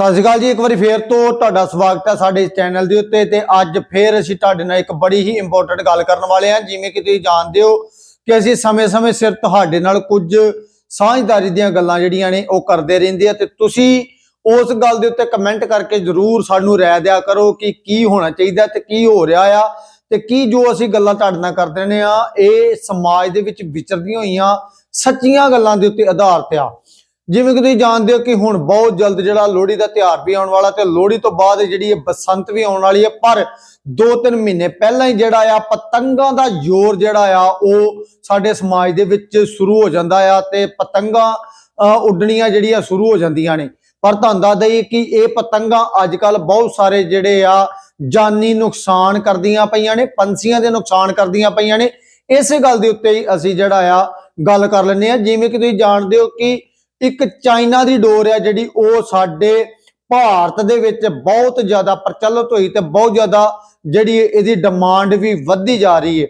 ਸਤਿ ਸ਼੍ਰੀ ਅਕਾਲ ਜੀ, ਇੱਕ ਵਾਰੀ ਫੇਰ ਤੋਂ ਤੁਹਾਡਾ ਸਵਾਗਤ ਹੈ ਸਾਡੇ ਇਸ ਚੈਨਲ ਦੇ ਉੱਤੇ ਤੇ ਅੱਜ ਫੇਰ ਅਸੀਂ ਤੁਹਾਡੇ ਨਾਲ ਇੱਕ ਬੜੀ ਹੀ ਇੰਪੋਰਟੈਂਟ ਗੱਲ ਕਰਨ ਵਾਲੇ ਹਾਂ, ਜਿਵੇਂ ਕਿ ਤੁਸੀਂ ਜਾਣਦੇ ਹੋ ਕਿ ਅਸੀਂ ਸਮੇਂ-ਸਮੇਂ ਸਿਰ ਤੁਹਾਡੇ ਨਾਲ ਕੁਝ ਸਾਂਝਦਾਰੀ ਦੀਆਂ ਗੱਲਾਂ ਜਿਹੜੀਆਂ ਨੇ ਉਹ ਕਰਦੇ ਰਹਿੰਦੇ ਆ ਤੇ ਤੁਸੀਂ ਉਸ ਗੱਲ ਦੇ ਉੱਤੇ ਕਮੈਂਟ ਕਰਕੇ ਜਰੂਰ ਸਾਨੂੰ ਰਾਏ ਦਿਆ ਕਰੋ ਕਿ ਕੀ ਹੋਣਾ ਚਾਹੀਦਾ ਤੇ ਕੀ ਹੋ ਰਿਹਾ ਆ ਤੇ ਕੀ ਜੋ ਅਸੀਂ ਗੱਲਾਂ ਤੁਹਾਡੇ ਨਾਲ ਕਰਦੇ ਨੇ ਆ, ਇਹ ਸਮਾਜ ਦੇ ਵਿੱਚ ਵਿਚਰਦੀਆਂ ਹੋਈਆਂ ਸੱਚੀਆਂ ਗੱਲਾਂ ਦੇ ਉੱਤੇ ਆਧਾਰਿਤ ਆ। ਜਿਵੇਂ ਕਿ ਤੁਸੀਂ ਜਾਣਦੇ ਹੋ ਕਿ ਹੁਣ ਬਹੁਤ ਜਲਦ ਜਿਹੜਾ ਲੋਹੜੀ ਦਾ ਤਿਉਹਾਰ ਵੀ ਆਉਣ ਵਾਲਾ ਤੇ ਲੋਹੜੀ ਤੋਂ ਬਾਅਦ ਜਿਹੜੀ ਇਹ ਬਸੰਤ ਵੀ ਆਉਣ ਵਾਲੀ ਹੈ, ਪਰ 2-3 ਮਹੀਨੇ ਪਹਿਲਾਂ ਹੀ ਜਿਹੜਾ ਆ, ਪਤੰਗਾਂ ਦਾ ਜ਼ੋਰ ਜਿਹੜਾ ਆ, ਉਹ ਸਾਡੇ ਸਮਾਜ ਦੇ ਵਿੱਚ ਸ਼ੁਰੂ ਹੋ ਜਾਂਦਾ ਆ ਤੇ ਪਤੰਗਾਂ ਉੱਡਣੀਆਂ ਜਿਹੜੀਆਂ ਸ਼ੁਰੂ ਹੋ ਜਾਂਦੀਆਂ ਨੇ। ਪਰ ਤੁਹਾਨੂੰ ਦੱਸ ਦਈਏ ਕਿ ਇਹ ਪਤੰਗਾਂ ਅੱਜ ਕੱਲ ਬਹੁਤ ਸਾਰੇ ਜਿਹੜੇ ਆ, ਜਾਨੀ ਨੁਕਸਾਨ ਕਰਦੀਆਂ ਪਈਆਂ ਨੇ, ਪੰਛੀਆਂ ਦੇ ਨੁਕਸਾਨ ਕਰਦੀਆਂ ਪਈਆਂ ਨੇ। ਇਸੇ ਗੱਲ ਦੇ ਉੱਤੇ ਹੀ ਅਸੀਂ ਜਿਹੜਾ ਆ, ਗੱਲ ਕਰ ਲੈਂਦੇ ਆ ਜਿਵੇਂ ਕਿ ਤੁਸੀਂ ਜਾਣਦੇ ਹੋ ਕਿ ਇੱਕ ਚਾਈਨਾ ਦੀ ਡੋਰ ਆ ਜਿਹੜੀ ਉਹ ਸਾਡੇ ਭਾਰਤ ਦੇ ਵਿੱਚ ਬਹੁਤ ਜ਼ਿਆਦਾ ਪ੍ਰਚਲਿਤ ਹੋਈ ਤੇ ਬਹੁਤ ਜ਼ਿਆਦਾ ਜਿਹੜੀ ਇਹਦੀ ਡਿਮਾਂਡ ਵੀ ਵੱਧਦੀ ਜਾ ਰਹੀ ਹੈ।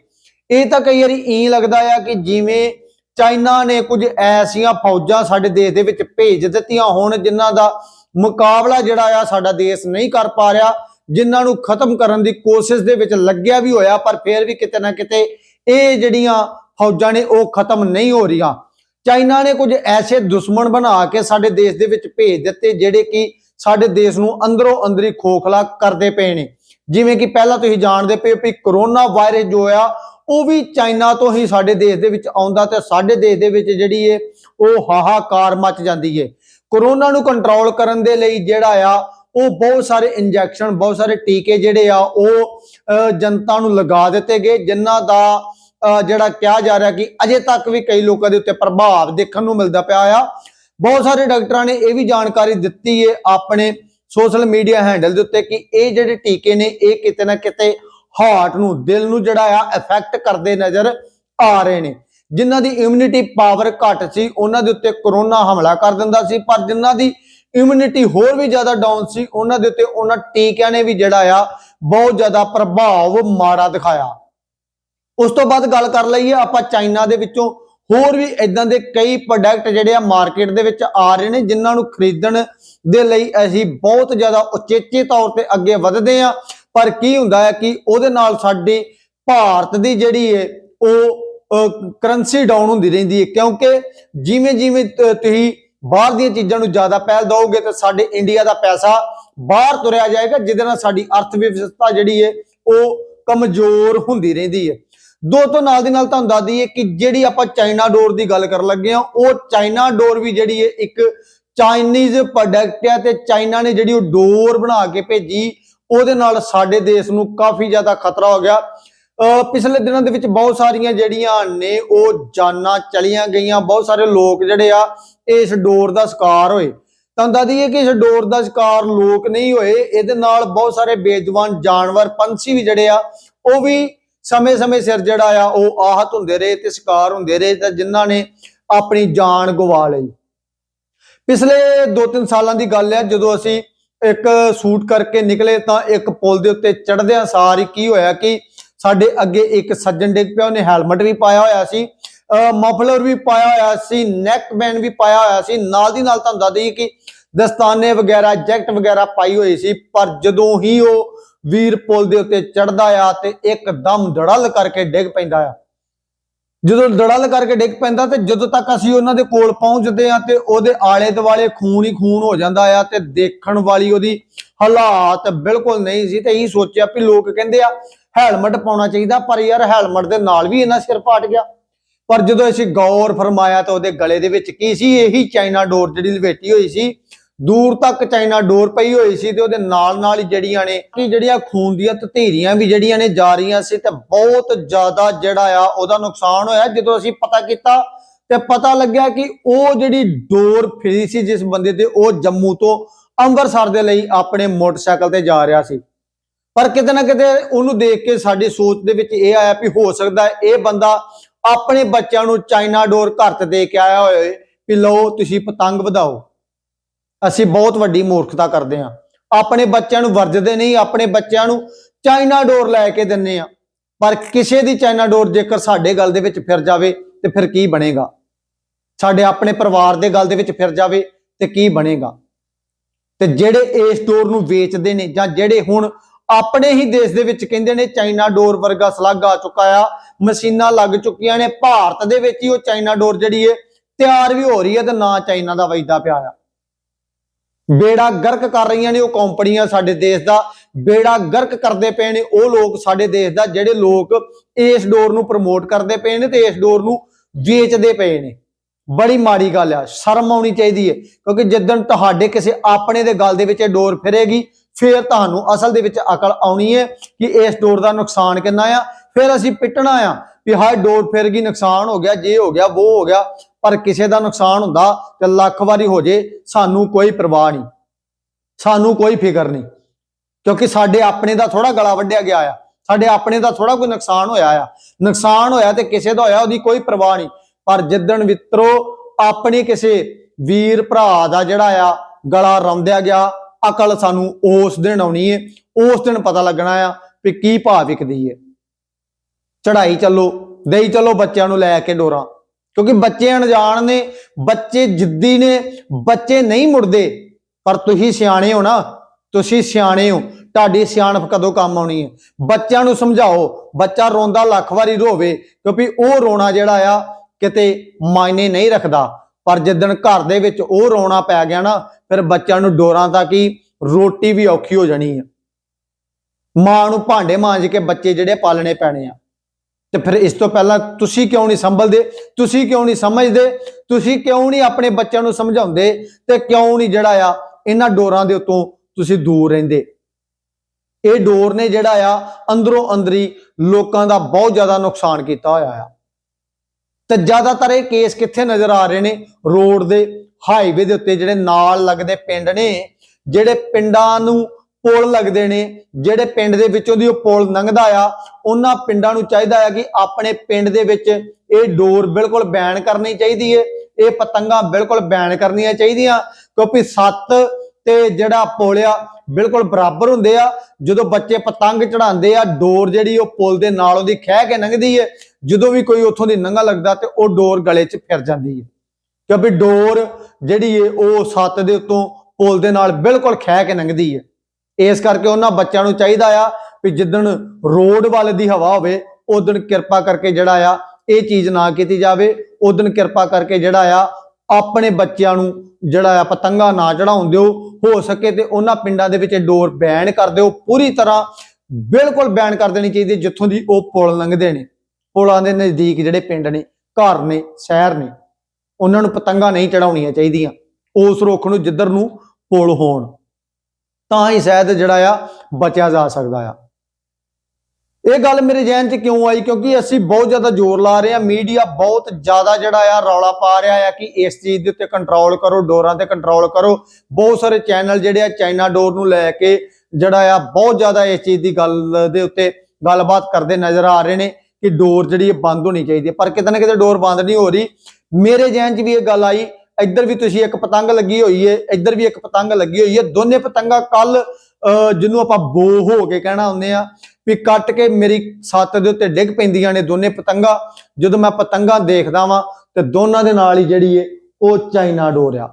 ਇਹ ਤਾਂ ਕਈ ਵਾਰੀ ਇਂ ਲੱਗਦਾ ਆ ਕਿ ਜਿਵੇਂ ਚਾਈਨਾ ਨੇ ਕੁਝ ਐਸੀਆਂ ਫੌਜਾਂ ਸਾਡੇ ਦੇਸ਼ ਦੇ ਵਿੱਚ ਭੇਜ ਦਿੱਤੀਆਂ ਹੋਣ ਜਿਨ੍ਹਾਂ ਦਾ ਮੁਕਾਬਲਾ ਜਿਹੜਾ ਆ ਸਾਡਾ ਦੇਸ਼ ਨਹੀਂ ਕਰ ਪਾ ਰਿਹਾ, ਜਿਨ੍ਹਾਂ ਨੂੰ ਖਤਮ ਕਰਨ ਦੀ ਕੋਸ਼ਿਸ਼ ਦੇ ਵਿੱਚ ਲੱਗਿਆ ਵੀ ਹੋਇਆ, ਪਰ ਫਿਰ ਵੀ ਕਿਤੇ ਨਾ ਕਿਤੇ ਇਹ ਜਿਹੜੀਆਂ ਫੌਜਾਂ ਨੇ ਉਹ ਖਤਮ ਨਹੀਂ ਹੋ ਰਹੀਆਂ। ਚਾਈਨਾ ਨੇ ਕੁਝ ਐਸੇ ਦੁਸ਼ਮਣ ਬਣਾ ਕੇ ਸਾਡੇ ਦੇਸ਼ ਦੇ ਵਿੱਚ ਭੇਜ ਦਿੱਤੇ ਜਿਹੜੇ ਕਿ ਸਾਡੇ ਦੇਸ਼ ਨੂੰ ਅੰਦਰੋਂ ਅੰਦਰੀ ਖੋਖਲਾ ਕਰਦੇ ਪਏ ਨੇ। ਜਿਵੇਂ ਕਿ ਪਹਿਲਾਂ ਤੁਸੀਂ ਜਾਣਦੇ ਪਏ ਹੋ ਕਿ ਕਰੋਨਾ ਵਾਇਰਸ ਜੋ ਆ ਉਹ ਵੀ ਚਾਈਨਾ ਤੋਂ ਹੀ ਸਾਡੇ ਦੇਸ਼ ਦੇ ਵਿੱਚ ਆਉਂਦਾ ਤੇ ਸਾਡੇ ਦੇਸ਼ ਦੇ ਵਿੱਚ ਜਿਹੜੀ ਏ ਉਹ ਹਾਹਾਕਾਰ ਮਚ ਜਾਂਦੀ ਏ। ਕਰੋਨਾ ਨੂੰ ਕੰਟਰੋਲ ਕਰਨ ਦੇ ਲਈ ਜਿਹੜਾ ਆ ਉਹ ਬਹੁਤ ਸਾਰੇ ਇੰਜੈਕਸ਼ਨ ਬਹੁਤ ਸਾਰੇ ਟੀਕੇ ਜਿਹੜੇ ਆ ਉਹ ਅਹ, ਜਨਤਾ ਨੂੰ ਲਗਾ ਦਿੱਤੇ ਗਏ ਜਿਨ੍ਹਾਂ ਦਾ ਜਿਹੜਾ ਕਿਹਾ ਜਾ ਰਿਹਾ ਕਿ ਅਜੇ ਤੱਕ ਵੀ ਕਈ ਲੋਕਾਂ ਦੇ ਉੱਤੇ ਪ੍ਰਭਾਵ ਦੇਖਣ ਨੂੰ ਮਿਲਦਾ ਪਿਆ ਆ। ਬਹੁਤ ਸਾਰੇ ਡਾਕਟਰਾਂ ਨੇ ਇਹ ਵੀ ਜਾਣਕਾਰੀ ਦਿੱਤੀ ਹੈ ਆਪਣੇ ਸੋਸ਼ਲ ਮੀਡੀਆ ਹੈਂਡਲ ਦੇ ਉੱਤੇ ਕਿ ਇਹ ਜਿਹੜੇ ਟੀਕੇ ਨੇ, ਇਹ ਕਿਤੇ ਨਾ ਕਿਤੇ ਹਾਰਟ ਨੂੰ, ਦਿਲ ਨੂੰ ਜਿਹੜਾ ਆ ਇਫੈਕਟ ਕਰਦੇ ਨਜ਼ਰ ਆ ਰਹੇ ਨੇ। ਜਿਨ੍ਹਾਂ ਦੀ ਇਮਿਊਨਿਟੀ ਪਾਵਰ ਘੱਟ ਸੀ, ਉਹਨਾਂ ਦੇ ਉੱਤੇ ਕਰੋਨਾ ਹਮਲਾ ਕਰ ਦਿੰਦਾ ਸੀ, ਪਰ ਜਿਨ੍ਹਾਂ ਦੀ ਇਮਿਊਨਿਟੀ ਹੋਰ ਵੀ ਜ਼ਿਆਦਾ ਡਾਊਨ ਸੀ, ਉਹਨਾਂ ਦੇ ਉੱਤੇ ਉਹਨਾਂ ਟੀਕਿਆਂ ਨੇ ਵੀ ਜਿਹੜਾ ਆ ਬਹੁਤ ਜ਼ਿਆਦਾ ਪ੍ਰਭਾਵ ਮਾੜਾ ਦਿਖਾਇਆ। ਉਸ ਤੋਂ ਬਾਅਦ ਗੱਲ ਕਰ ਲਈਏ ਆਪਾਂ ਚਾਈਨਾ ਦੇ ਵਿੱਚੋਂ। ਹੋਰ ਵੀ ਇਦਾਂ ਦੇ ਕਈ ਪ੍ਰੋਡਕਟ ਜਿਹੜੇ ਆ ਮਾਰਕੀਟ ਦੇ ਵਿੱਚ ਆ ਰਹੇ ਨੇ, ਜਿਨ੍ਹਾਂ ਨੂੰ ਖਰੀਦਣ ਦੇ ਲਈ ਅਸੀਂ ਬਹੁਤ ਜ਼ਿਆਦਾ ਉਚੇਚੇ ਤੌਰ ਤੇ ਅੱਗੇ ਵਧਦੇ ਆ ਪਰ ਕੀ ਹੁੰਦਾ ਹੈ ਕਿ ਉਹਦੇ ਨਾਲ ਸਾਡੀ ਭਾਰਤ ਦੀ ਜਿਹੜੀ ਹੈ ਉਹ ਕਰੰਸੀ ਡਾਊਨ ਹੁੰਦੀ ਰਹਿੰਦੀ ਹੈ ਕਿਉਂਕਿ ਜਿਵੇਂ ਜਿਵੇਂ ਤੁਸੀਂ ਬਾਹਰ ਦੀਆਂ ਚੀਜ਼ਾਂ ਨੂੰ ਜ਼ਿਆਦਾ ਪਹਿਲ ਦਿਓਗੇ ਤਾਂ ਸਾਡੇ ਇੰਡੀਆ ਦਾ ਪੈਸਾ ਬਾਹਰ ਤੁਰਿਆ ਜਾਏਗਾ, ਜਿਹਦੇ ਨਾਲ ਸਾਡੀ ਅਰਥ ਵਿਵਸਥਾ ਜਿਹੜੀ ਹੈ ਉਹ ਕਮਜ਼ੋਰ ਹੁੰਦੀ ਰਹਿੰਦੀ ਹੈ ਦੋਸਤੋ ਨਾਲ ਦੀ ਨਾਲ ਤੁਹਾਨੂੰ ਦੱਸ ਦਈਏ ਕਿ ਜਿਹੜੀ ਆਪਾਂ ਚਾਈਨਾ ਡੋਰ ਦੀ ਗੱਲ ਕਰਨ ਲੱਗੇ ਆ ਉਹ ਚਾਈਨਾ ਡੋਰ ਵੀ ਜਿਹੜੀ ਹੈ ਇੱਕ ਚਾਈਨੀਜ਼ ਪ੍ਰੋਡਕਟ ਹੈ ਤੇ ਚਾਈਨਾ ਨੇ ਜਿਹੜੀ ਉਹ ਡੋਰ ਬਣਾ ਕੇ ਭੇਜੀ, ਉਹਦੇ ਨਾਲ ਸਾਡੇ ਦੇਸ਼ ਨੂੰ ਕਾਫੀ ਜ਼ਿਆਦਾ ਖਤਰਾ ਹੋ ਗਿਆ। ਅਹ ਪਿਛਲੇ ਦਿਨਾਂ ਦੇ ਵਿੱਚ ਬਹੁਤ ਸਾਰੀਆਂ ਜਿਹੜੀਆਂ ਨੇ, ਉਹ ਜਾਨਾਂ ਚਲੀਆਂ ਗਈਆਂ, ਬਹੁਤ ਸਾਰੇ ਲੋਕ ਜਿਹੜੇ ਆ, ਇਸ ਡੋਰ ਦਾ ਸ਼ਿਕਾਰ ਹੋਏ। ਤੁਹਾਨੂੰ ਦੱਸ ਦਈਏ ਕਿ ਇਸ ਡੋਰ ਦਾ ਸ਼ਿਕਾਰ ਲੋਕ ਨਹੀਂ ਹੋਏ, ਇਹਦੇ ਨਾਲ ਬਹੁਤ ਸਾਰੇ ਬੇਜਵਾਨ ਜਾਨਵਰ, ਪੰਛੀ ਵੀ ਜਿਹੜੇ ਆ, ਉਹ ਵੀ ਸਮੇਂ-ਸਮੇਂ ਸਿਰ ਜਿਹੜਾ ਆ, ਉਹ ਆਹਤ ਹੁੰਦੇ ਰਹੇ ਤੇ ਸ਼ਿਕਾਰ ਹੁੰਦੇ ਰਹੇ ਤੇ ਜਿਨ੍ਹਾਂ ਨੇ ਆਪਣੀ ਜਾਨ ਗਵਾ ਲਈ। ਪਿਛਲੇ 2-3 ਸਾਲਾਂ ਦੀ ਗੱਲ ਹੈ, ਜਦੋਂ ਅਸੀਂ ਇੱਕ ਸੂਟ ਕਰਕੇ ਨਿਕਲੇ ਤਾਂ ਇੱਕ ਪੁਲ ਦੇ ਉੱਤੇ ਚੜ੍ਹਦਿਆਂ ਸਾਰ ਹੀ ਕੀ ਹੋਇਆ ਕਿ ਸਾਡੇ ਅੱਗੇ ਇੱਕ ਸੱਜਣ ਡਿੱਗ ਪਿਆ, ਉਹਨੇ ਹੈਲਮਟ ਵੀ ਪਾਇਆ ਹੋਇਆ ਸੀ ਮਫਲਰ ਵੀ ਪਾਇਆ ਹੋਇਆ ਸੀ ਨੈਕ ਬੈਂਡ ਵੀ ਪਾਇਆ ਹੋਇਆ ਸੀ। ਨਾਲ ਦੀ ਨਾਲ ਤੁਹਾਨੂੰ ਦੱਸ ਦਈਏ ਕਿ ਦਸਤਾਨੇ ਵਗੈਰਾ, ਜੈਕਟ ਵਗੈਰਾ ਪਾਈ ਹੋਈ ਸੀ, ਪਰ ਜਦੋਂ ਹੀ ਉਹ ਵੀਰ ਪੁਲ ਦੇ ਉੱਤੇ ਚੜਦਾ ਆ ਤੇ ਇੱਕਦਮ ਧੜਲ ਕਰਕੇ ਡਿੱਗ ਪੈਂਦਾ ਆ। ਜਦੋਂ ਧੜਲ ਕਰਕੇ ਡਿੱਗ ਪੈਂਦਾ ਤੇ ਜਦੋਂ ਤੱਕ ਅਸੀਂ ਉਹਨਾਂ ਦੇ ਕੋਲ ਪਹੁੰਚਦੇ ਆ ਤੇ ਉਹਦੇ ਆਲੇ ਦੁਆਲੇ ਖੂਨ ਹੀ ਖੂਨ ਹੋ ਜਾਂਦਾ ਆ ਤੇ ਦੇਖਣ ਵਾਲੀ ਉਹਦੀ ਹਾਲਾਤ ਬਿਲਕੁਲ ਨਹੀਂ ਸੀ ਤੇ ਇਹੀ ਸੋਚਿਆ ਵੀ ਲੋਕ ਕਹਿੰਦੇ ਆ ਹੈਲਮਟ ਪਾਉਣਾ ਚਾਹੀਦਾ ਪਰ ਯਾਰ ਹੈਲਮਟ ਦੇ ਨਾਲ ਵੀ ਇਹਨਾਂ ਸਿਰ ਪਾਟ ਗਿਆ। ਪਰ ਜਦੋਂ ਅਸੀਂ ਗੌਰ ਫਰਮਾਇਆ ਤਾਂ ਉਹਦੇ ਗਲੇ ਦੇ ਵਿੱਚ ਕੀ ਸੀ? ਇਹੀ ਚਾਈਨਾ ਡੋਰ ਜਿਹੜੀ ਲਵੇਟੀ ਹੋਈ ਸੀ ਦੂਰ ਤੱਕ ਚਾਈਨਾ ਡੋਰ ਪਈ ਹੋਈ ਸੀ ਤੇ ਉਹਦੇ ਨਾਲ ਨਾਲ ਹੀ ਜਿਹੜੀਆਂ ਨੇ ਜਿਹੜੀਆਂ ਖੂਨ ਦੀਆਂ ਤਤੀਰੀਆਂ ਵੀ ਜਿਹੜੀਆਂ ਨੇ ਜਾ ਰਹੀਆਂ ਸੀ ਤੇ ਬਹੁਤ ਜ਼ਿਆਦਾ ਜਿਹੜਾ ਆ ਉਹਦਾ ਨੁਕਸਾਨ ਹੋਇਆ। ਜਦੋਂ ਅਸੀਂ ਪਤਾ ਕੀਤਾ ਤੇ ਪਤਾ ਲੱਗਿਆ ਕਿ ਉਹ ਜਿਹੜੀ ਡੋਰ ਫਰੀ ਸੀ ਜਿਸ ਬੰਦੇ ਤੇ ਉਹ ਜੰਮੂ ਤੋਂ ਅੰਮ੍ਰਿਤਸਰ ਦੇ ਲਈ ਆਪਣੇ ਮੋਟਰਸਾਈਕਲ ਤੇ ਜਾ ਰਿਹਾ ਸੀ। ਪਰ ਕਿਤੇ ਨਾ ਕਿਤੇ ਉਹਨੂੰ ਦੇਖ ਕੇ ਸਾਡੀ ਸੋਚ ਦੇ ਵਿੱਚ ਇਹ ਆਇਆ ਵੀ ਹੋ ਸਕਦਾ ਇਹ ਬੰਦਾ ਆਪਣੇ ਬੱਚਿਆਂ ਨੂੰ ਚਾਈਨਾ ਡੋਰ ਘਰ ਤੇ ਦੇ ਕੇ ਆਇਆ ਹੋਏ ਵੀ ਲਓ ਤੁਸੀਂ ਪਤੰਗ ਵਧਾਓ। ਅਸੀਂ ਬਹੁਤ ਵੱਡੀ ਮੂਰਖਤਾ ਕਰਦੇ ਹਾਂ। ਆਪਣੇ ਬੱਚਿਆਂ ਨੂੰ ਵਰਜਦੇ ਨਹੀਂ, ਆਪਣੇ ਬੱਚਿਆਂ ਨੂੰ ਚਾਈਨਾ ਡੋਰ ਲੈ ਕੇ ਦਿੰਨੇ ਆ ਪਰ ਕਿਸੇ ਦੀ ਚਾਈਨਾ ਡੋਰ ਜੇਕਰ ਸਾਡੇ ਗੱਲ ਦੇ ਵਿੱਚ ਫਿਰ ਜਾਵੇ, ਤੇ ਫਿਰ ਕੀ ਬਣੇਗਾ? ਸਾਡੇ ਆਪਣੇ ਪਰਿਵਾਰ ਦੇ ਗੱਲ ਦੇ ਵਿੱਚ ਫਿਰ ਜਾਵੇ, ਤੇ ਕੀ ਬਣੇਗਾ? ਤੇ ਜਿਹੜੇ ਇਸ ਡੋਰ ਨੂੰ ਵੇਚਦੇ ਨੇ, ਜਾਂ ਜਿਹੜੇ ਹੁਣ ਆਪਣੇ ਹੀ ਦੇਸ਼ ਦੇ ਵਿੱਚ ਕਹਿੰਦੇ ਨੇ ਚਾਈਨਾ ਡੋਰ ਵਰਗਾ ਸਲੱਗ ਆ ਚੁੱਕਾ ਆ, ਮਸ਼ੀਨਾਂ ਲੱਗ ਚੁੱਕੀਆਂ ਨੇ, ਭਾਰਤ ਦੇ ਵਿੱਚ ਹੀ ਉਹ ਚਾਈਨਾ ਡੋਰ ਜਿਹੜੀ ਏ, ਤਿਆਰ ਵੀ ਹੋ ਰਹੀ ਹੈ ਤੇ ਨਾ ਚਾਈਨਾ ਦਾ ਵਜਦਾ ਪਿਆ ਆ। ਬੇੜਾ ਗਰਕ ਕਰ ਰਹੀਆਂ ਨੇ ਉਹ ਕੰਪਨੀਆਂ ਸਾਡੇ ਦੇਸ਼ ਦਾ। ਬੇੜਾ ਗਰਕ ਕਰਦੇ ਪਏ ਨੇ ਉਹ ਲੋਕ ਸਾਡੇ ਦੇਸ਼ ਦਾ, ਜਿਹੜੇ ਲੋਕ ਇਸ ਡੋਰ ਨੂੰ ਪ੍ਰਮੋਟ ਕਰਦੇ ਪਏ ਨੇ ਤੇ ਇਸ ਡੋਰ ਨੂੰ ਵੇਚਦੇ ਪਏ ਨੇ। ਬੜੀ ਮਾੜੀ ਗੱਲ ਆ, ਸ਼ਰਮ ਆਉਣੀ ਚਾਹੀਦੀ ਹੈ ਕਿਉਂਕਿ ਜਿੱਦਣ ਤੁਹਾਡੇ ਕਿਸੇ ਆਪਣੇ ਦੇ ਗੱਲ ਦੇ ਵਿੱਚ ਇਹ ਡੋਰ ਫਿਰੇਗੀ, ਫਿਰ ਤੁਹਾਨੂੰ ਅਸਲ ਦੇ ਵਿੱਚ ਅਕਲ ਆਉਣੀ ਹੈ ਕਿ ਇਸ ਡੋਰ ਦਾ ਨੁਕਸਾਨ ਕਿੰਨਾ ਆ। ਫਿਰ ਅਸੀਂ ਪਿੱਟਣਾ ਆ ਵੀ ਹਾਏ, ਡੋਰ ਫਿਰ ਗਈ ਨੁਕਸਾਨ ਹੋ ਗਿਆ, ਜੇ ਹੋ ਗਿਆ ਉਹ ਹੋ ਗਿਆ। ਪਰ ਕਿਸੇ ਦਾ ਨੁਕਸਾਨ ਹੁੰਦਾ ਤੇ ਲੱਖ ਵਾਰੀ ਹੋ ਜੇ, ਸਾਨੂੰ ਕੋਈ ਪਰਵਾਹ ਨਹੀਂ। ਸਾਨੂੰ ਕੋਈ ਫਿਕਰ ਨਹੀਂ। ਕਿਉਂਕਿ ਸਾਡੇ ਆਪਣੇ ਦਾ ਥੋੜਾ ਗਲਾ ਵੱਢਿਆ ਗਿਆ ਆ। ਸਾਡੇ ਆਪਣੇ ਦਾ ਥੋੜਾ ਕੋਈ ਨੁਕਸਾਨ ਹੋਇਆ ਆ। ਨੁਕਸਾਨ ਹੋਇਆ ਤੇ ਕਿਸੇ ਦਾ ਹੋਇਆ, ਉਹਦੀ ਕੋਈ ਪਰਵਾਹ ਨਹੀਂ। ਪਰ ਜਿੱਦਣ ਮਿੱਤਰੋ, ਆਪਣੇ ਕਿਸੇ ਵੀਰ ਭਰਾ ਦਾ ਜਿਹੜਾ ਆ, ਗਲਾ ਰੌਂਦਿਆ ਗਿਆ, ਅਕਲ ਸਾਨੂੰ ਉਸ ਦਿਨ ਆਉਣੀ ਏ। ਉਸ ਦਿਨ ਪਤਾ ਲੱਗਣਾ ਆ ਵੀ ਕੀ ਭਾਅ ਵਿਕਦੀ ਏ। ਚੜਾਈ ਚੱਲੋ, ਦੇਈ ਚੱਲੋ ਬੱਚਿਆਂ ਨੂੰ ਲੈ ਕੇ ਡੋਰਾਂ। ਕਿਉਂਕਿ ਬੱਚੇ ਅਣਜਾਣ ਨੇ, ਬੱਚੇ ਜਿੱਦੀ ਨੇ, ਬੱਚੇ ਨਹੀਂ ਮੁੜਦੇ। ਪਰ ਤੁਸੀਂ ਸਿਆਣੇ ਹੋ ਨਾ, ਤੁਸੀਂ ਸਿਆਣੇ ਹੋ। ਤੁਹਾਡੀ ਸਿਆਣਪ ਕਦੋਂ ਕੰਮ ਆਉਣੀ ਹੈ? ਬੱਚਿਆਂ ਨੂੰ ਸਮਝਾਓ, ਬੱਚਾ ਰੋਂਦਾ ਲੱਖ ਵਾਰੀ ਰੋਵੇ, ਕਿਉਂਕਿ ਉਹ ਰੋਣਾ ਜਿਹੜਾ ਆ, ਕਿਤੇ ਮਾਇਨੇ ਨਹੀਂ ਰੱਖਦਾ। ਪਰ ਜਿੱਦਣ ਘਰ ਦੇ ਵਿੱਚ ਉਹ ਰੋਣਾ ਪੈ ਗਿਆ ਨਾ, ਫਿਰ ਬੱਚਿਆਂ ਨੂੰ ਡੋਰਾਂ ਤੱਕ ਹੀ ਰੋਟੀ ਵੀ ਔਖੀ ਹੋ ਜਾਣੀ ਹੈ ਮਾਂ ਨੂੰ ਭਾਂਡੇ ਮਾਂਜ ਕੇ ਬੱਚੇ ਜਿਹੜੇ ਪਾਲਣੇ ਪੈਣੇ ਆ। ਤੇ ਫਿਰ ਇਸ ਤੋਂ ਪਹਿਲਾਂ ਤੁਸੀਂ ਕਿਉਂ ਨਹੀਂ ਸੰਭਲਦੇ? ਤੁਸੀਂ ਕਿਉਂ ਨਹੀਂ ਸਮਝਦੇ? ਤੁਸੀਂ ਕਿਉਂ ਨਹੀਂ ਆਪਣੇ ਬੱਚਿਆਂ ਨੂੰ ਸਮਝਾਉਂਦੇ? ਤੇ ਕਿਉਂ ਨਹੀਂ ਜਿਹੜਾ ਆ, ਇਹਨਾਂ ਡੋਰਾਂ ਦੇ ਉੱਤੋਂ ਤੁਸੀਂ ਦੂਰ ਰਹਿੰਦੇ? ਇਹ ਡੋਰ ਨੇ ਜਿਹੜਾ ਆ, ਅੰਦਰੋਂ ਅੰਦਰੀ ਲੋਕਾਂ ਦਾ ਬਹੁਤ ਜ਼ਿਆਦਾ ਨੁਕਸਾਨ ਕੀਤਾ ਹੋਇਆ ਆ। ਤੇ ਜ਼ਿਆਦਾਤਰ ਇਹ ਕੇਸ ਕਿੱਥੇ ਨਜ਼ਰ ਆ ਰਹੇ ਨੇ? ਰੋਡ ਦੇ ਹਾਈਵੇ ਦੇ ਉੱਤੇ ਜਿਹੜੇ ਨਾਲ ਲੱਗਦੇ ਪਿੰਡ ਨੇ, ਜਿਹੜੇ ਪਿੰਡਾਂ ਨੂੰ ਪੁਲ ਲੱਗਦੇ ਨੇ। ਜਿਹੜੇ ਪਿੰਡ ਦੇ ਵਿੱਚੋਂ ਦੀ ਉਹ ਪੁਲ ਲੰਘਦਾ ਆ, ਉਹਨਾਂ ਪਿੰਡਾਂ ਨੂੰ ਚਾਹੀਦਾ ਆ ਕਿ ਆਪਣੇ ਪਿੰਡ ਦੇ ਵਿੱਚ ਇਹ ਡੋਰ ਬਿਲਕੁਲ ਬੈਨ ਕਰਨੀ ਚਾਹੀਦੀ ਏ, ਇਹ ਪਤੰਗਾਂ ਬਿਲਕੁਲ ਬੈਨ ਕਰਨੀਆਂ ਚਾਹੀਦੀਆਂ, ਕਿਉਂਕਿ ਸੱਤ ਤੇ ਜਿਹੜਾ ਪੁਲ ਆ, ਬਿਲਕੁਲ ਬਰਾਬਰ ਹੁੰਦੇ ਆ। ਜਦੋਂ ਬੱਚੇ ਪਤੰਗ ਚੜਾਉਂਦੇ ਆ, ਡੋਰ ਜਿਹੜੀ ਉਹ ਪੁਲ ਦੇ ਨਾਲ ਉਹਦੀ ਖਹਿ ਕੇ ਲੰਘਦੀ ਏ, ਜਦੋਂ ਵੀ ਕੋਈ ਉੱਥੋਂ ਦੀ ਨੰਗਾ ਲੱਗਦਾ ਤੇ ਉਹ ਡੋਰ ਗਲੇ 'ਚ ਫਿਰ ਜਾਂਦੀ ਏ। ਕਿਉਂਕਿ ਡੋਰ ਜਿਹੜੀ ਏ, ਉਹ ਸੱਤ ਦੇ ਉੱਤੋਂ ਪੁਲ ਦੇ ਨਾਲ ਬਿਲਕੁਲ ਖਹਿ ਕੇ ਲੰਘਦੀ ਏ। ਇਸ ਕਰਕੇ ਉਹਨਾਂ ਬੱਚਿਆਂ ਨੂੰ ਚਾਹੀਦਾ ਆ ਵੀ ਜਿੱਦਣ ਰੋਡ ਵੱਲ ਦੀ ਹਵਾ ਹੋਵੇ ਉਦੋਂ ਕਿਰਪਾ ਕਰਕੇ ਜਿਹੜਾ ਆ, ਇਹ ਚੀਜ਼ ਨਾ ਕੀਤੀ ਜਾਵੇ। ਉਦੋਂ ਕਿਰਪਾ ਕਰਕੇ ਜਿਹੜਾ ਆ, ਆਪਣੇ ਬੱਚਿਆਂ ਨੂੰ ਜਿਹੜਾ ਆ ਪਤੰਗਾ ਨਾ ਚੜਾਉਣ ਦਿਓ। ਹੋ ਸਕੇ ਤੇ ਉਹਨਾਂ ਪਿੰਡਾਂ ਦੇ ਵਿੱਚ ਡੋਰ ਬੈਨ ਕਰ ਦਿਓ। ਪੂਰੀ ਤਰ੍ਹਾਂ ਬਿਲਕੁਲ ਬੈਨ ਕਰ ਦੇਣੀ ਚਾਹੀਦੀ ਹੈ ਜਿੱਥੋਂ ਦੀ ਉਹ ਪੁਲ ਲੰਘਦੇ ਨੇ। ਪੁਲਾਂ ਦੇ ਨਜ਼ਦੀਕ ਜਿਹੜੇ ਪਿੰਡ ਨੇ, ਘਰ ਨੇ, ਸ਼ਹਿਰ ਨੇ, ਉਹਨਾਂ ਨੂੰ ਪਤੰਗਾ ਨਹੀਂ ਚੜਾਉਣੀਆਂ ਚਾਹੀਦੀਆਂ। ਉਸ ਰੁੱਖ ਨੂੰ ਜਿੱਧਰ ਨੂੰ ਪੁਲ ਹੋਣ। ਤਾਂ ਹੀ ਸ਼ਾਇਦ ਜਿਹੜਾ ਆ ਬਚਿਆ ਜਾ ਸਕਦਾ ਆ। ਇਹ ਗੱਲ ਮੇਰੇ ਜ਼ਿਹਨ 'ਚ ਕਿਉਂ ਆਈ? ਕਿਉਂਕਿ ਅਸੀਂ ਬਹੁਤ ਜ਼ਿਆਦਾ ਜ਼ੋਰ ਲਾ ਰਹੇ ਹਾਂ ਮੀਡੀਆ ਬਹੁਤ ਜ਼ਿਆਦਾ ਜਿਹੜਾ ਆ ਰੌਲਾ ਪਾ ਰਿਹਾ ਆ ਕਿ ਇਸ ਚੀਜ਼ ਦੇ ਉੱਤੇ ਕੰਟਰੋਲ ਕਰੋ, ਡੋਰਾਂ ਤੇ ਕੰਟਰੋਲ ਕਰੋ। ਬਹੁਤ ਸਾਰੇ ਚੈਨਲ ਜਿਹੜੇ ਆ ਚਾਈਨਾ ਡੋਰ ਨੂੰ ਲੈ ਕੇ ਜਿਹੜਾ ਆ ਬਹੁਤ ਜ਼ਿਆਦਾ ਇਸ ਚੀਜ਼ ਦੀ ਗੱਲ ਦੇ ਉੱਤੇ ਗੱਲਬਾਤ ਕਰਦੇ ਨਜ਼ਰ ਆ ਰਹੇ ਨੇ ਕਿ ਡੋਰ ਜਿਹੜੀ ਇਹ ਬੰਦ ਹੋਣੀ ਚਾਹੀਦੀ ਹੈ ਪਰ ਕਿਤੇ ਨਾ ਕਿਤੇ ਡੋਰ ਬੰਦ ਨਹੀਂ ਹੋ ਰਹੀ। ਮੇਰੇ ਜ਼ਿਹਨ 'ਚ ਵੀ ਇਹ ਗੱਲ ਆਈ ਇੱਧਰ ਵੀ ਤੁਸੀਂ ਇੱਕ ਪਤੰਗ ਲੱਗੀ ਹੋਈ ਏ, ਇੱਧਰ ਵੀ ਇੱਕ ਪਤੰਗ ਲੱਗੀ ਹੋਈ ਏ। ਦੋਨੇ ਪਤੰਗਾਂ ਕੱਲ ਜਿਹਨੂੰ ਆਪਾਂ ਬੋ ਹੋ ਕੇ ਕਹਿਣਾ ਹੁੰਦੇ ਆ, ਵੀ ਕੱਟ ਕੇ ਮੇਰੀ ਛੱਤ ਦੇ ਉੱਤੇ ਡਿੱਗ ਪੈਂਦੀਆਂ ਨੇ ਦੋਨੇ ਪਤੰਗਾਂ। ਜਦੋਂ ਮੈਂ ਪਤੰਗਾਂ ਦੇਖਦਾ ਵਾਂ ਤੇ ਦੋਨਾਂ ਦੇ ਨਾਲ ਹੀ ਜਿਹੜੀ ਏ, ਉਹ ਚਾਈਨਾ ਡੋਰ ਆ।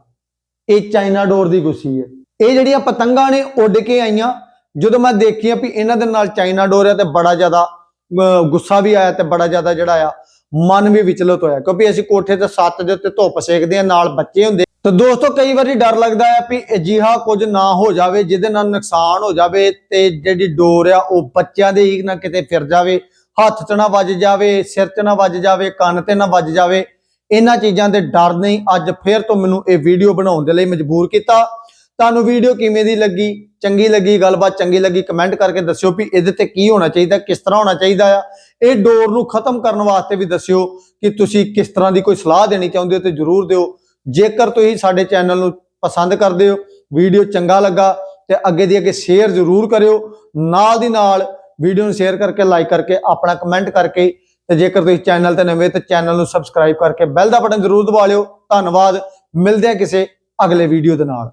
ਇਹ ਚਾਈਨਾ ਡੋਰ ਦੀ ਗੁੱਸੀ ਏ। ਇਹ ਜਿਹੜੀਆਂ ਪਤੰਗਾਂ ਨੇ, ਉੱਡ ਕੇ ਆਈਆਂ। ਜਦੋਂ ਮੈਂ ਦੇਖੀਆਂ ਵੀ ਇਹਨਾਂ ਦੇ ਨਾਲ ਚਾਈਨਾ ਡੋਰ ਆ ਤੇ ਬੜਾ ਜ਼ਿਆਦਾ ਅਹ ਗੁੱਸਾ ਵੀ ਆਇਆ ਤੇ ਬੜਾ ਜ਼ਿਆਦਾ ਜਿਹੜਾ ਆ ਮਨ ਵੀ ਵਿਚਲਿਤ ਹੋਇਆ। ਕਿਉਂਕਿ ਅਸੀਂ ਕੋਠੇ ਤੇ ਸੱਤ ਦੇ ਉੱਤੇ ਧੁੱਪ ਸੇਕਦੇ ਆ ਨਾਲ ਬੱਚੇ ਹੁੰਦੇ। ਤੇ ਦੋਸਤੋ, ਕਈ ਵਾਰੀ ਡਰ ਲੱਗਦਾ ਹੈ ਵੀ ਅਜਿਹਾ ਕੁਝ ਨਾ ਹੋ ਜਾਵੇ, ਜਿਹਦੇ ਨਾਲ ਨੁਕਸਾਨ ਹੋ ਜਾਵੇ ਤੇ ਜਿਹੜੀ ਡੋਰ ਆ, ਉਹ ਬੱਚਿਆਂ ਦੇ ਹੀ ਨਾ ਕਿਤੇ ਫਿਰ ਜਾਵੇ। ਹੱਥ 'ਚ ਨਾ ਵੱਜ ਜਾਵੇ, ਸਿਰ 'ਚ ਨਾ ਵੱਜ ਜਾਵੇ, ਕੰਨ ਤੇ ਨਾ ਵੱਜ ਜਾਵੇ। ਇਹਨਾਂ ਚੀਜ਼ਾਂ ਦੇ ਡਰ ਨਹੀਂ। ਅੱਜ ਫੇਰ ਤੋਂ ਮੈਨੂੰ ਇਹ ਵੀਡੀਓ ਬਣਾਉਣ ਦੇ ਲਈ ਮਜਬੂਰ ਕੀਤਾ। ਤੁਹਾਨੂੰ ਵੀਡੀਓ ਕਿਵੇਂ ਦੀ ਲੱਗੀ? ਚੰਗੀ ਲੱਗੀ, ਗੱਲਬਾਤ ਚੰਗੀ ਲੱਗੀ ਕਮੈਂਟ ਕਰਕੇ ਦੱਸਿਓ ਵੀ ਇਹਦੇ ਤੇ ਕੀ ਹੋਣਾ ਚਾਹੀਦਾ, ਕਿਸ ਤਰ੍ਹਾਂ ਹੋਣਾ ਚਾਹੀਦਾ ਆ। ਇਹ ਡੋਰ ਨੂੰ ਖਤਮ ਕਰਨ ਵਾਸਤੇ ਵੀ ਦੱਸਿਓ ਕਿ ਤੁਸੀਂ ਕਿਸ ਤਰ੍ਹਾਂ ਦੀ ਕੋਈ ਸਲਾਹ ਦੇਣੀ ਚਾਹੁੰਦੇ ਹੋ ਤੇ ਜਰੂਰ ਦਿਓ। ਜੇਕਰ ਤੁਸੀਂ ਸਾਡੇ ਚੈਨਲ ਨੂੰ ਪਸੰਦ ਕਰਦੇ ਹੋ ਵੀਡੀਓ ਚੰਗਾ ਲੱਗਾ ਤੇ ਅੱਗੇ ਦੀ ਅੱਗੇ ਸ਼ੇਅਰ ਜ਼ਰੂਰ ਕਰਿਓ। ਨਾਲ ਦੀ ਨਾਲ ਵੀਡੀਓ ਨੂੰ ਸ਼ੇਅਰ ਕਰਕੇ ਲਾਈਕ ਕਰਕੇ, ਆਪਣਾ ਕਮੈਂਟ ਕਰਕੇ ਤੇ ਜੇਕਰ ਤੁਸੀਂ ਚੈਨਲ ਤੇ ਨਵੇਂ ਤੇ ਚੈਨਲ ਨੂੰ ਸਬਸਕ੍ਰਾਈਬ ਕਰਕੇ ਬੈਲ ਦਾ ਬਟਨ ਜ਼ਰੂਰ ਦਬਾ ਲਿਓ। ਧੰਨਵਾਦ। ਮਿਲਦੇ ਹਾਂ ਕਿਸੇ ਅਗਲੇ ਵੀਡੀਓ ਦੇ ਨਾਲ।